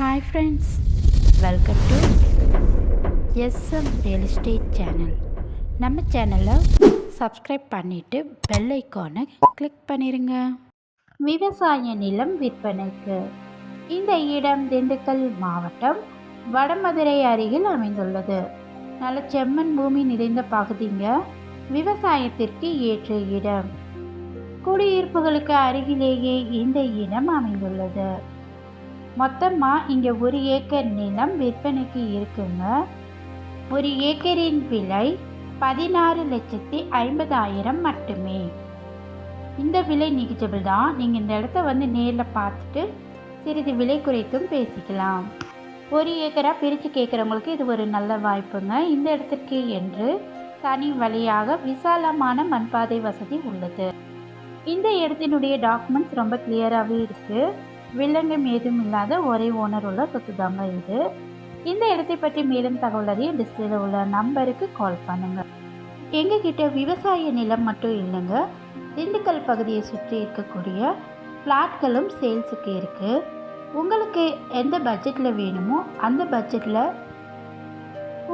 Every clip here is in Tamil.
Hi friends welcome to SM real estate channel நம்ம சேனலை சப்ஸ்கிரைப் பண்ணிவிட்டு பெல் ஐக்கானை கிளிக் பண்ணிடுங்க விவசாய நிலம் விற்பனைக்கு இந்த இடம் திண்டுக்கல் மாவட்டம் வடமதுரை அருகில் அமைந்துள்ளது. நல்ல செம்மண் பூமி நிறைந்த பகுதிங்க. விவசாயத்திற்கு ஏற்ற இடம். குடியிருப்புகளுக்கு அருகிலேயே இந்த இடம் அமைந்துள்ளது. மொத்தமாக இங்கே ஒரு ஏக்கர் நிலம் விற்பனைக்கு இருக்குங்க. ஒரு ஏக்கரின் விலை பதினாறு லட்சத்தி ஐம்பதாயிரம் மட்டுமே. இந்த விலை நிகழ்ச்சிபிள் தான். நீங்கள் இந்த இடத்த வந்து நேரில் பார்த்துட்டு சிறிது விலை குறைத்தும் பேசிக்கலாம். ஒரு ஏக்கராக பிரித்து கேட்குறவங்களுக்கு இது ஒரு நல்ல வாய்ப்புங்க. இந்த இடத்திற்கு என்று தனி வழியாக விசாலமான மண்பாதை வசதி உள்ளது. இந்த இடத்தினுடைய டாக்குமெண்ட்ஸ் ரொம்ப கிளியராகவே இருக்குது வில்லங்கம் ஏதும் இல்லாத ஒரே ஓனர் உள்ள சொத்து தாங்க இது. இந்த இடத்தை பற்றி மேலும் தகவல் அறிய டிஸ்பிளேல உள்ள நம்பருக்கு கால் பண்ணுங்க. எங்ககிட்ட விவசாய நிலம் மட்டும் இல்லைங்க. திண்டுக்கல் பகுதியை சுற்றி இருக்கக்கூடிய ஃப்ளாட்களும் சேல்ஸுக்கு இருக்குது உங்களுக்கு எந்த பட்ஜெட்டில் வேணுமோ அந்த பட்ஜெட்டில்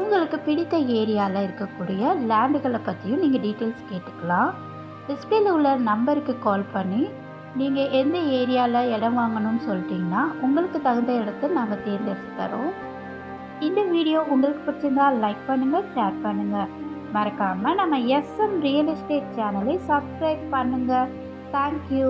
உங்களுக்கு பிடித்த ஏரியாவில் இருக்கக்கூடிய லேண்டுகளை பற்றியும் நீங்கள் டீட்டெயில்ஸ் கேட்டுக்கலாம். டிஸ்பிளேல உள்ள நம்பருக்கு கால் பண்ணி நீங்கள் எந்த ஏரியாவில் இடம் வாங்கணும்னு சொல்லிட்டீங்கன்னா உங்களுக்கு தகுந்த இடத்த நாங்கள் தேர்ந்தெடுத்து தரோம். இந்த வீடியோ உங்களுக்கு பிடிச்சிருந்தா லைக் பண்ணுங்கள் ஷேர் பண்ணுங்கள் மறக்காமல் நம்ம எஸ்எம் ரியல் எஸ்டேட் சேனலை சப்ஸ்கிரைப் பண்ணுங்கள் தேங்க்யூ